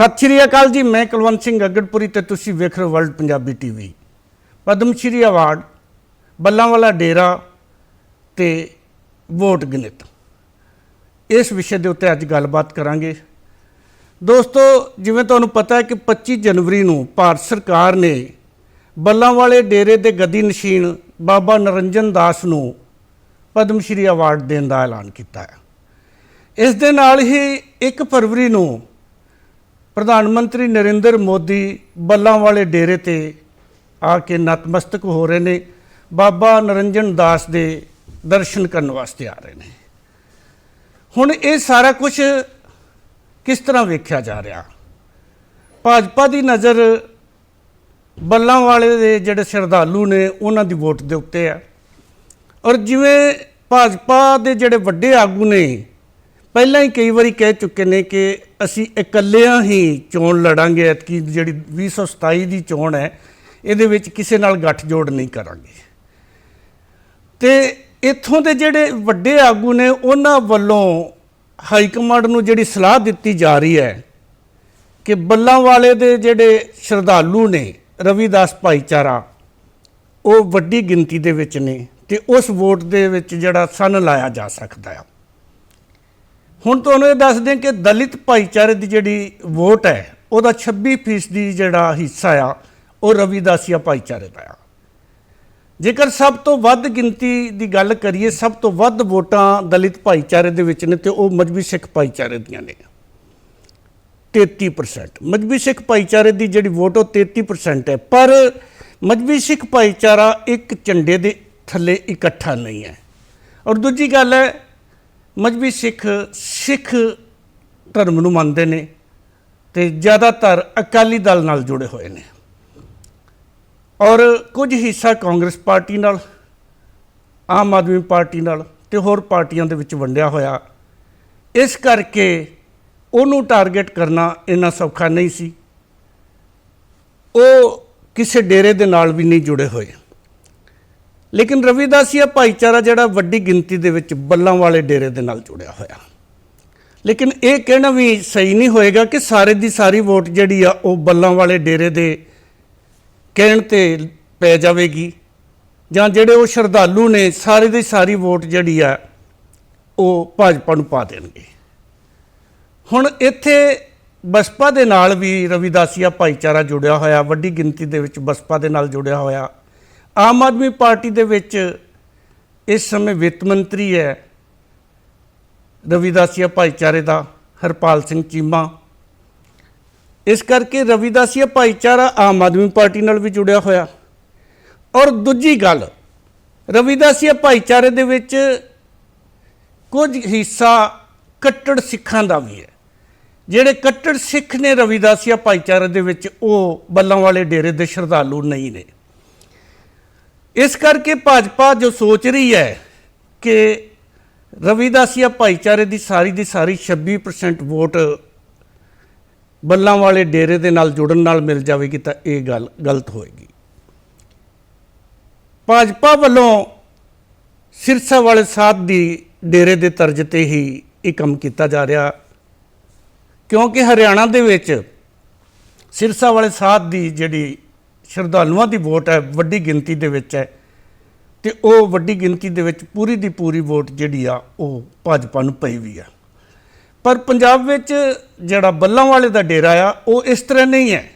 ਸਤਿ ਸ਼੍ਰੀ ਅਕਾਲ ਜੀ, ਮੈਂ ਕੁਲਵੰਤ ਸਿੰਘ ਅਗੜਪੁਰੀ ਤੇ ਤੁਸੀਂ ਵੇਖ ਰਹੇ ਹੋ world Punjabi TV Padma Shri award, Ballanwala Dera ਤੇ ਵੋਟ ਗਿਣਤ। ਇਸ ਵਿਸ਼ੇ ਦੇ ਉੱਤੇ ਅੱਜ ਗੱਲਬਾਤ ਕਰਾਂਗੇ। ਦੋਸਤੋ, ਜਿਵੇਂ ਤੁਹਾਨੂੰ ਪਤਾ ਹੈ ਕਿ 25 ਜਨਵਰੀ ਨੂੰ ਭਾਰਤ ਸਰਕਾਰ ਨੇ ਬੱਲਾਂ ਵਾਲੇ ਡੇਰੇ ਦੇ ਗਦੀ ਨਸ਼ੀਨ ਬਾਬਾ ਨਰਿੰਜਨ ਦਾਸ ਨੂੰ ਪਦਮ ਸ਼੍ਰੀ ਅਵਾਰਡ ਦੇਣ ਦਾ ਐਲਾਨ ਕੀਤਾ ਹੈ। ਇਸ ਦੇ ਨਾਲ ਹੀ 1 ਫਰਵਰੀ ਨੂੰ ਪ੍ਰਧਾਨ ਮੰਤਰੀ ਨਰਿੰਦਰ ਮੋਦੀ ਬੱਲਾਂ ਵਾਲੇ ਡੇਰੇ ਤੇ ਆ ਕੇ ਨਤਮਸਤਕ ਹੋ ਰਹੇ ਨੇ। ਬਾਬਾ ਨਰਿੰਜਨ ਦਾਸ ਦੇ ਦਰਸ਼ਨ ਕਰਨ ਵਾਸਤੇ ਆ ਰਹੇ ਨੇ। ਹੁਣ ਇਹ ਸਾਰਾ ਕੁਝ ਕਿਸ ਤਰ੍ਹਾਂ ਵੇਖਿਆ ਜਾ ਰਿਹਾ? ਭਾਜਪਾ ਦੀ ਨਜ਼ਰ ਬੱਲਾਂ ਵਾਲੇ ਦੇ ਜਿਹੜੇ ਸ਼ਰਧਾਲੂ ਨੇ, ਉਹਨਾਂ ਦੀ ਵੋਟ ਦੇ ਉੱਤੇ ਆ। ਔਰ ਜਿਵੇਂ ਭਾਜਪਾ ਦੇ ਜਿਹੜੇ ਵੱਡੇ ਆਗੂ ਨੇ ਪਹਿਲਾਂ ਹੀ ਕਈ ਵਾਰੀ ਕਹਿ ਚੁੱਕੇ ਨੇ ਕਿ ਅਸੀਂ ਇਕੱਲਿਆਂ ਹੀ ਚੋਣ ਲੜਾਂਗੇ, ਐਤਕੀ ਜਿਹੜੀ 2027 ਦੀ ਚੋਣ ਹੈ, ਇਹਦੇ ਵਿੱਚ ਕਿਸੇ ਨਾਲ ਗੱਠਜੋੜ ਨਹੀਂ ਕਰਾਂਗੇ। ਤੇ ਇੱਥੋਂ ਦੇ ਜਿਹੜੇ ਵੱਡੇ ਆਗੂ ਨੇ, ਉਹਨਾਂ ਵੱਲੋਂ ਹਾਈ ਕਮਾਂਡ ਨੂੰ ਜਿਹੜੀ ਸਲਾਹ ਦਿੱਤੀ ਜਾ ਰਹੀ ਹੈ ਕਿ ਬੱਲਾਂਵਾਲੇ ਦੇ ਜਿਹੜੇ ਸ਼ਰਧਾਲੂ ਨੇ, ਰਵਿਦਾਸ ਭਾਈਚਾਰਾ, ਉਹ ਵੱਡੀ ਗਿਣਤੀ ਦੇ ਵਿੱਚ ਨੇ ਤੇ ਉਸ ਵੋਟ ਦੇ ਵਿੱਚ ਜਿਹੜਾ ਸਨ ਲਾਇਆ ਜਾ ਸਕਦਾ ਆ। ਹੁਣ ਤੁਹਾਨੂੰ ਇਹ ਦੱਸ ਦਿਆਂ ਕਿ ਦਲਿਤ ਭਾਈਚਾਰੇ ਦੀ ਜਿਹੜੀ ਵੋਟ ਹੈ, ਉਹਦਾ 26% ਜਿਹੜਾ ਹਿੱਸਾ ਆ, ਉਹ ਰਵਿਦਾਸੀਆ ਭਾਈਚਾਰੇ ਦਾ ਆ। ਜੇਕਰ ਸਭ ਤੋਂ ਵੱਧ ਗਿਣਤੀ ਦੀ ਗੱਲ ਕਰੀਏ, ਸਭ ਤੋਂ ਵੱਧ ਵੋਟਾਂ ਦਲਿਤ ਭਾਈਚਾਰੇ ਦੇ ਵਿੱਚ ਨੇ ਤੇ ਉਹ ਮਜਬੀ ਸਿੱਖ ਭਾਈਚਾਰੇ ਦੀਆਂ ਨੇ। 33% ਮਜਬੀ ਸਿੱਖ ਭਾਈਚਾਰੇ ਦੀ ਜਿਹੜੀ ਵੋਟ, ਉਹ 33% ਹੈ। ਪਰ ਮਜਬੀ ਸਿੱਖ ਭਾਈਚਾਰਾ ਇੱਕ ਝੰਡੇ ਦੇ ਥੱਲੇ ਇਕੱਠਾ ਨਹੀਂ ਹੈ। ਔਰ ਦੂਜੀ ਗੱਲ ਹੈ ਮਜਬੀ ਸਿੱਖ ਸਿੱਖ ਧਰਮ ਨੂੰ ਮੰਨਦੇ ਨੇ ਤੇ ਜ਼ਿਆਦਾਤਰ ਅਕਾਲੀ ਦਲ ਨਾਲ ਜੁੜੇ ਹੋਏ ਨੇ। ਔਰ ਕੁਝ ਹਿੱਸਾ ਕਾਂਗਰਸ ਪਾਰਟੀ ਨਾਲ, ਆਮ ਆਦਮੀ ਪਾਰਟੀ ਨਾਲ ਤੇ ਹੋਰ ਪਾਰਟੀਆਂ ਦੇ ਵਿੱਚ ਵੰਡਿਆ ਹੋਇਆ। ਇਸ ਕਰਕੇ ਉਹਨੂੰ ਟਾਰਗੇਟ ਕਰਨਾ ਇੰਨਾ ਸੌਖਾ ਨਹੀਂ ਸੀ। ਉਹ ਕਿਸੇ ਡੇਰੇ ਦੇ ਨਾਲ ਵੀ ਨਹੀਂ ਜੁੜੇ ਹੋਏ। ਲੇਕਿਨ ਰਵਿਦਾਸੀਆ ਭਾਈਚਾਰਾ ਜਿਹੜਾ ਵੱਡੀ ਗਿਣਤੀ ਦੇ ਵਿੱਚ ਬੱਲਾਂ ਵਾਲੇ ਡੇਰੇ ਦੇ ਨਾਲ ਜੁੜਿਆ ਹੋਇਆ। ਲੇਕਿਨ ਇਹ ਕਹਿਣਾ ਵੀ ਸਹੀ ਨਹੀਂ ਹੋਏਗਾ ਕਿ ਸਾਰੇ ਦੀ ਸਾਰੀ ਵੋਟ ਜਿਹੜੀ ਆ, ਉਹ ਬੱਲਾਂ ਵਾਲੇ ਡੇਰੇ ਦੇ ਕਹਿਣ ਤੇ ਪੈ ਜਾਵੇਗੀ, ਜਾਂ ਜਿਹੜੇ ਉਹ ਸ਼ਰਧਾਲੂ ਨੇ, ਸਾਰੇ ਦੀ ਸਾਰੀ ਵੋਟ ਜਿਹੜੀ ਆ, ਉਹ ਭਾਜਪਾ ਨੂੰ ਪਾ ਦੇਣਗੇ। ਹੁਣ ਇੱਥੇ ਬਸਪਾ ਦੇ ਨਾਲ ਵੀ ਰਵਿਦਾਸੀਆ ਭਾਈਚਾਰਾ ਜੁੜਿਆ ਹੋਇਆ, ਵੱਡੀ ਗਿਣਤੀ ਦੇ ਵਿੱਚ ਬਸਪਾ ਦੇ ਨਾਲ ਜੁੜਿਆ ਹੋਇਆ। ਆਮ ਆਦਮੀ ਪਾਰਟੀ ਦੇ ਵਿੱਚ ਇਸ ਸਮੇਂ ਵਿੱਤ ਮੰਤਰੀ ਹੈ ਰਵਿਦਾਸੀਆ ਭਾਈਚਾਰੇ ਦਾ ਹਰਪਾਲ ਸਿੰਘ ਚੀਮਾ। ਇਸ ਕਰਕੇ ਰਵਿਦਾਸੀਆ ਭਾਈਚਾਰਾ ਆਮ ਆਦਮੀ ਪਾਰਟੀ ਨਾਲ ਵੀ ਜੁੜਿਆ ਹੋਇਆ। ਔਰ ਦੂਜੀ ਗੱਲ, ਰਵਿਦਾਸੀਆ ਭਾਈਚਾਰੇ ਦੇ ਵਿੱਚ ਕੁਝ ਹਿੱਸਾ ਕੱਟੜ ਸਿੱਖਾਂ ਦਾ ਵੀ ਹੈ। ਜਿਹੜੇ ਕੱਟੜ ਸਿੱਖ ਨੇ ਰਵਿਦਾਸੀਆ ਭਾਈਚਾਰੇ ਦੇ ਵਿੱਚ, ਉਹ ਬੱਲਾਂ ਵਾਲੇ ਡੇਰੇ ਦੇ ਸ਼ਰਧਾਲੂ ਨਹੀਂ ਨੇ। ਇਸ ਕਰਕੇ ਭਾਜਪਾ ਜੋ ਸੋਚ ਰਹੀ ਹੈ ਕਿ ਰਵਿਦਾਸੀਆ ਭਾਈਚਾਰੇ ਦੀ ਸਾਰੀ ਦੀ ਸਾਰੀ 26% ਵੋਟ ਬੱਲਾਂ ਵਾਲੇ ਡੇਰੇ ਦੇ ਨਾਲ ਜੁੜਨ ਨਾਲ ਮਿਲ ਜਾਵੇਗੀ ਤਾਂ ਇਹ ਗੱਲ ਗਲਤ ਹੋਏਗੀ। ਭਾਜਪਾ ਵੱਲੋਂ ਸਿਰਸਾ ਵਾਲੇ ਸਾਹਿਬ ਦੀ ਡੇਰੇ ਦੇ ਤਰਜ ਤੇ ਹੀ ਇਹ ਕੰਮ ਕੀਤਾ ਜਾ ਰਿਹਾ, ਕਿਉਂਕਿ ਹਰਿਆਣਾ ਦੇ ਵਿੱਚ ਸਿਰਸਾ ਵਾਲੇ ਸਾਹਿਬ ਦੀ ਜਿਹੜੀ ਸ਼ਰਧਾਲੂਆਂ ਦੀ ਵੋਟ ਹੈ, ਵੱਡੀ ਗਿਣਤੀ ਦੇ ਵਿੱਚ ਹੈ। ਤੇ ਉਹ ਵੱਡੀ ਗਿਣਤੀ ਦੇ ਵਿੱਚ ਪੂਰੀ ਦੀ ਪੂਰੀ ਵੋਟ ਜਿਹੜੀ ਆ, ਉਹ ਭਾਜਪਾ ਨੂੰ ਪਈ ਵੀ ਆ। ਪਰ ਪੰਜਾਬ ਵਿੱਚ ਜਿਹੜਾ ਬੱਲਾਂ ਵਾਲੇ ਦਾ ਡੇਰਾ ਆ, ਉਹ ਇਸ ਤਰ੍ਹਾਂ ਨਹੀਂ ਹੈ।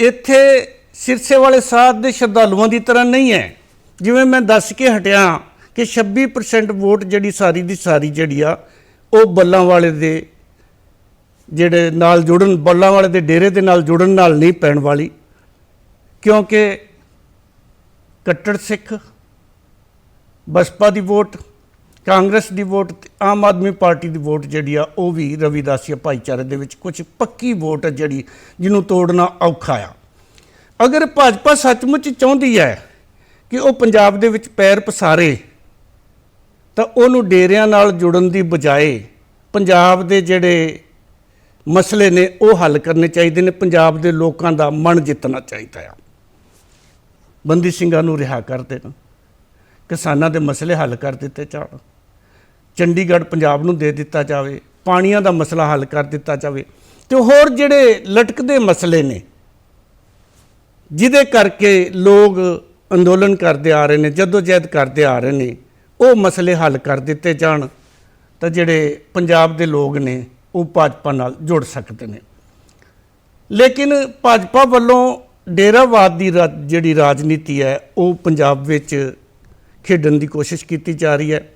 ਇੱਥੇ ਸਿਰਸੇ ਵਾਲੇ ਸਾਧ ਦੇ ਸ਼ਰਧਾਲੂਆਂ ਦੀ ਤਰ੍ਹਾਂ ਨਹੀਂ ਹੈ। ਜਿਵੇਂ ਮੈਂ ਦੱਸ ਕੇ ਹਟਿਆ ਕਿ 26% ਵੋਟ ਜਿਹੜੀ ਸਾਰੀ ਦੀ ਸਾਰੀ ਜਿਹੜੀ ਆ, ਉਹ ਬੱਲਾਂ ਵਾਲੇ ਦੇ ਜਿਹੜੇ ਨਾਲ ਜੁੜਨ ਬੱਲਾਂ ਵਾਲੇ ਦੇ ਡੇਰੇ ਦੇ ਨਾਲ ਜੁੜਨ ਨਾਲ ਨਹੀਂ ਪੈਣ ਵਾਲੀ। ਕਿਉਂਕਿ ਕੱਟੜ ਸਿੱਖ, ਬਸਪਾ ਦੀ ਵੋਟ, ਕਾਂਗਰਸ ਦੀ ਵੋਟ ਤੇ ਆਮ ਆਦਮੀ ਪਾਰਟੀ ਦੀ ਵੋਟ ਜਿਹੜੀ ਆ, ਉਹ ਵੀ ਰਵਿਦਾਸੀਆ ਭਾਈਚਾਰੇ ਦੇ ਵਿੱਚ ਕੁਝ ਪੱਕੀ ਵੋਟ ਜਿਹੜੀ ਜਿਹਨੂੰ ਤੋੜਨਾ ਔਖਾ ਆ। ਅਗਰ ਭਾਜਪਾ ਸੱਚਮੁੱਚ ਚਾਹੁੰਦੀ ਹੈ ਕਿ ਉਹ ਪੰਜਾਬ ਦੇ ਵਿੱਚ ਪੈਰ ਪਸਾਰੇ, ਤਾਂ ਉਹਨੂੰ ਡੇਰਿਆਂ ਨਾਲ ਜੁੜਨ ਦੀ ਬਜਾਏ ਪੰਜਾਬ ਦੇ ਜਿਹੜੇ ਮਸਲੇ ਨੇ ਉਹ ਹੱਲ ਕਰਨੇ ਚਾਹੀਦੇ ਨੇ, ਪੰਜਾਬ ਦੇ ਲੋਕਾਂ ਦਾ ਮਨ ਜਿੱਤਣਾ ਚਾਹੀਦਾ ਆ। ਬੰਦੀ ਸਿੰਘਾਂ ਨੂੰ ਰਿਹਾ ਕਰ ਦੇਣ। ਕਿਸਾਨਾਂ ਦੇ ਮਸਲੇ ਹੱਲ ਕਰ ਦਿੱਤੇ ਜਾਣ। ਚੰਡੀਗੜ੍ਹ ਪੰਜਾਬ ਨੂੰ ਦੇ ਦਿੱਤਾ ਜਾਵੇ। ਪਾਣੀਆਂ ਦਾ ਮਸਲਾ ਹੱਲ ਕਰ ਦਿੱਤਾ ਜਾਵੇ। ਤੇ ਹੋਰ ਜਿਹੜੇ ਲਟਕਦੇ ਮਸਲੇ ਨੇ, ਜਿਹਦੇ ਕਰਕੇ ਲੋਕ ਅੰਦੋਲਨ ਕਰਦੇ ਆ ਰਹੇ ਨੇ, ਜਦੋਜਹਿਦ ਕਰਦੇ ਆ ਰਹੇ ਨੇ, ਉਹ ਮਸਲੇ ਹੱਲ ਕਰ ਦਿੱਤੇ ਜਾਣ ਤਾਂ ਜਿਹੜੇ ਪੰਜਾਬ ਦੇ ਲੋਕ ਨੇ, ਉਹ ਭਾਜਪਾ ਨਾਲ ਜੁੜ ਸਕਦੇ ਨੇ। ਲੇਕਿਨ ਭਾਜਪਾ ਵੱਲੋਂ ਡੇਰਾਵਾਦ ਦੀ ਰਾ- ਜਿਹੜੀ ਰਾਜਨੀਤੀ ਹੈ, ਉਹ ਪੰਜਾਬ ਵਿੱਚ ਖੇਡਣ ਦੀ ਕੋਸ਼ਿਸ਼ ਕੀਤੀ ਜਾ ਰਹੀ ਹੈ।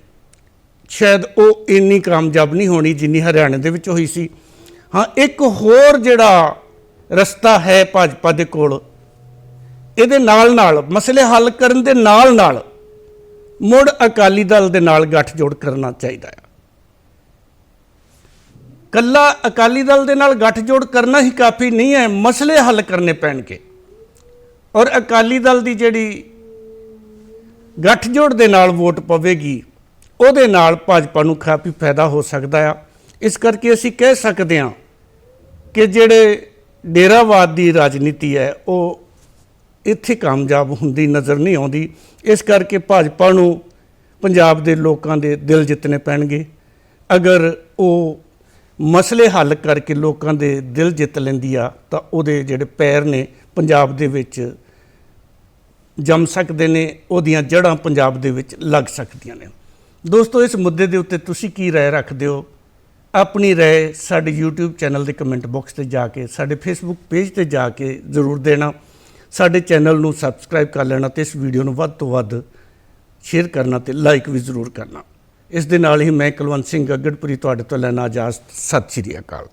ਸ਼ਾਇਦ ਉਹ ਇੰਨੀ ਕਾਮਯਾਬ ਨਹੀਂ ਹੋਣੀ ਜਿੰਨੀ ਹਰਿਆਣੇ ਦੇ ਵਿੱਚ ਹੋਈ ਸੀ। ਹਾਂ, ਇੱਕ ਹੋਰ ਜਿਹੜਾ ਰਸਤਾ ਹੈ ਭਾਜਪਾ ਦੇ ਕੋਲ, ਇਹਦੇ ਨਾਲ ਨਾਲ ਮਸਲੇ ਹੱਲ ਕਰਨ ਦੇ ਨਾਲ ਨਾਲ ਮੁੜ ਅਕਾਲੀ ਦਲ ਦੇ ਨਾਲ ਗੱਠਜੋੜ ਕਰਨਾ ਚਾਹੀਦਾ ਹੈ। ਕੱਲਾ ਅਕਾਲੀ ਦਲ ਦੇ ਨਾਲ ਗੱਠਜੋੜ ਕਰਨਾ ਹੀ ਕਾਫੀ ਨਹੀਂ ਹੈ, ਮਸਲੇ ਹੱਲ ਕਰਨੇ ਪੈਣਗੇ। ਔਰ ਅਕਾਲੀ ਦਲ ਦੀ ਜਿਹੜੀ ਗੱਠਜੋੜ ਦੇ ਨਾਲ ਵੋਟ ਪਵੇਗੀ, ਉਹਦੇ ਨਾਲ ਭਾਜਪਾ ਨੂੰ ਕਾਫੀ ਫਾਇਦਾ ਹੋ ਸਕਦਾ ਆ। ਇਸ ਕਰਕੇ ਅਸੀਂ ਕਹਿ ਸਕਦੇ ਹਾਂ ਕਿ ਜਿਹੜੇ ਡੇਰਾਵਾਦ ਦੀ ਰਾਜਨੀਤੀ ਹੈ, ਉਹ ਇੱਥੇ ਕਾਮਯਾਬ ਹੁੰਦੀ ਨਜ਼ਰ ਨਹੀਂ ਆਉਂਦੀ। ਇਸ ਕਰਕੇ ਭਾਜਪਾ ਨੂੰ ਪੰਜਾਬ ਦੇ ਲੋਕਾਂ ਦੇ ਦਿਲ ਜਿੱਤਣੇ ਪੈਣਗੇ। ਅਗਰ ਉਹ ਮਸਲੇ ਹੱਲ ਕਰਕੇ ਲੋਕਾਂ ਦੇ ਦਿਲ ਜਿੱਤ ਲੈਂਦੀ ਆ, ਤਾਂ ਉਹਦੇ ਜਿਹੜੇ ਪੈਰ ਨੇ ਪੰਜਾਬ ਦੇ ਵਿੱਚ ਜੰਮ ਸਕਦੇ ਨੇ, ਉਹਦੀਆਂ ਜੜ੍ਹਾਂ ਪੰਜਾਬ ਦੇ ਵਿੱਚ ਲੱਗ ਸਕਦੀਆਂ ਨੇ। ਦੋਸਤੋ, ਇਸ ਮੁੱਦੇ ਦੇ ਉੱਤੇ ਤੁਸੀਂ ਕੀ ਰਾਏ ਰੱਖਦੇ ਹੋ? ਆਪਣੀ ਰਾਏ ਸਾਡੇ YouTube ਚੈਨਲ ਦੇ ਕਮੈਂਟ ਬਾਕਸ ਤੇ ਜਾ ਕੇ, ਸਾਡੇ Facebook ਪੇਜ ਤੇ ਜਾ ਕੇ ਜ਼ਰੂਰ ਦੇਣਾ। ਸਾਡੇ ਚੈਨਲ ਨੂੰ ਸਬਸਕ੍ਰਾਈਬ ਕਰ ਲੈਣਾ ਤੇ ਇਸ ਵੀਡੀਓ ਨੂੰ ਵੱਧ ਤੋਂ ਵੱਧ ਸ਼ੇਅਰ ਕਰਨਾ ਤੇ ਲਾਈਕ ਵੀ ਜ਼ਰੂਰ ਕਰਨਾ। ਇਸ ਦੇ ਨਾਲ ਹੀ ਮੈਂ ਕੁਲਵੰਤ ਸਿੰਘ ਗੱਗੜਪੁਰੀ ਤੁਹਾਡੇ ਤੋਂ ਲੈਣਾ ਇਜਾਜ਼ਤ ਸਤਿ ਸ਼੍ਰੀ ਅਕਾਲ।